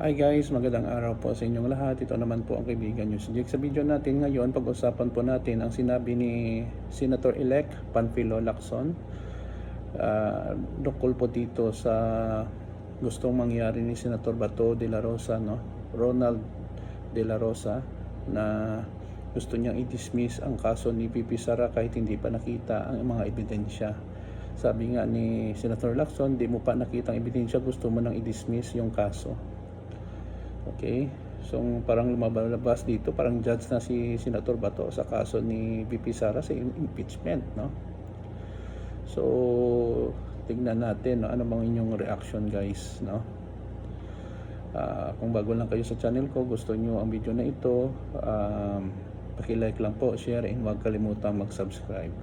Hi guys, magandang araw po sa inyong lahat. Ito naman po ang kaibigan nyo si Jake. Sa video natin ngayon, pag-usapan po natin ang sinabi ni Senator-elect Panfilo Lacson. Uh, dokol po dito sa gustong mangyari ni Senator Bato de la Rosa, no? Ronald de la Rosa, na gusto niyang i-dismiss ang kaso ni Pipi Sara kahit hindi pa nakita ang mga ebidensya. Sabi nga ni Senator Lacson, di mo pa nakita ang ebidensya, gusto mo nang i-dismiss yung kaso. Okay? So parang lumabalabas dito, parang judge na si Senator Bato sa kaso ni BP Sara sa impeachment, no? So tignan natin no, ano bang inyong reaction guys, no? Ah, kung bago lang kayo sa channel ko, gusto nyo ang video na ito, um, paki-like lang po, share, and huwag kalimutang mag-subscribe.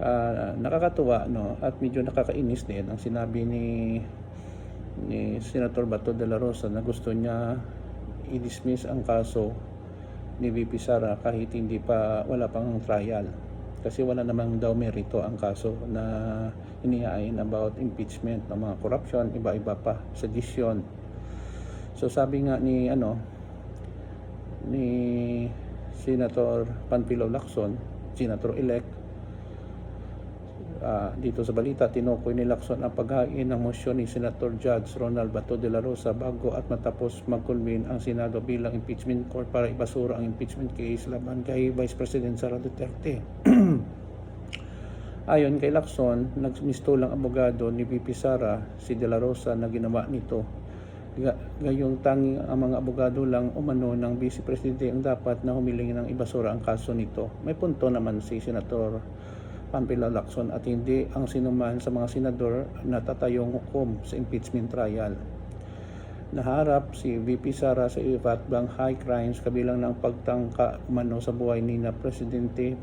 Ah, nakakatuwa no at medyo nakakainis din ang sinabi ni ni Senator Bato de la Rosa na gusto niya i-dismiss ang kaso ni VP Sara kahit hindi pa wala pang trial. Kasi wala namang daw merito ang kaso na iniain about impeachment ng mga corruption iba-iba pa sedition so sabi nga ni ano ni Senator Panfilo Lacson Senator elect Ah, dito sa balita, tinukoy ni Lacson ang paghain ng motion ni Senator Judge Ronald Bato de la Rosa bago at matapos magkulmin ang Senado bilang impeachment court para ibasura ang impeachment case laban kay Vice President Sara Duterte. Ayon kay Lacson, nagmistulang abogado ni VP Sara si De La Rosa na ginawa nito. Ga- Gayong tanging ang mga abogado lang umano ng Vice Presidente ang dapat na humiling ng ibasura ang kaso nito. May punto naman si Senator Pampilo Lacson at hindi ang sinuman sa mga senador na tatayong hukom sa impeachment trial. Naharap si VP Sara sa iba't high crimes kabilang ng pagtangka umano sa buhay ni na Presidente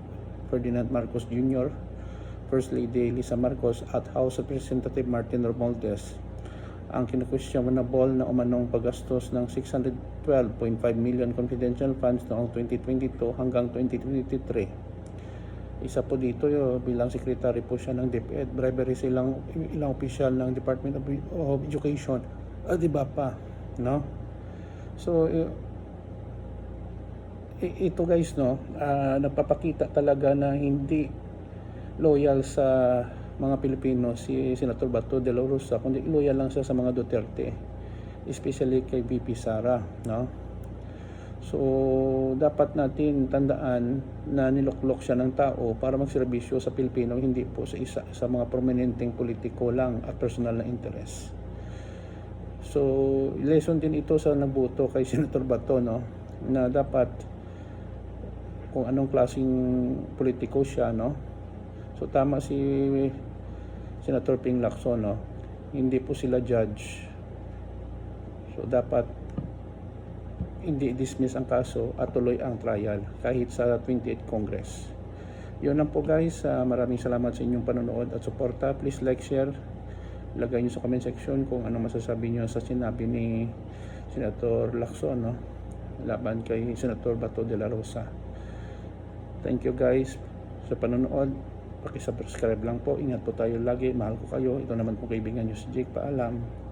Ferdinand Marcos Jr., First Lady Lisa Marcos at House Representative Martin Romualdez. Ang kinukwestionnable na umanong paggastos ng 612.5 million confidential funds noong 2022 hanggang 2023 isa po dito yo bilang secretary po siya ng DepEd. Bribery silang ilang opisyal ng Department of, of Education. At iba pa no? So i- ito guys no? Ah, nagpapakita talaga na hindi loyal sa mga Pilipino si Senator Bato de la Rosa kundi loyal lang siya sa mga Duterte especially kay VP Sara no So, dapat natin tandaan na niluklok siya ng tao para magserbisyo sa Pilipino, hindi po sa isa sa mga prominenteng politiko lang at personal na interest. So, lesson din ito sa nagboto kay Senator Bato, no, na dapat kung anong klaseng politiko siya, no. So, tama si Senator Ping Lacson, no, hindi po sila judge. So, dapat hindi dismiss ang kaso at tuloy ang trial kahit sa 28th Congress. Yun lang po guys. Ah, maraming salamat sa inyong panonood at suporta. Please like, share. Lagay nyo sa comment section kung ano masasabi nyo sa sinabi ni Senator Lacson no? laban kay Senator Bato de la Rosa. Thank you guys sa panonood. Pakisubscribe lang po. Ingat po tayo lagi. Mahal ko kayo. Ito naman po kaibigan nyo si Jake. Paalam.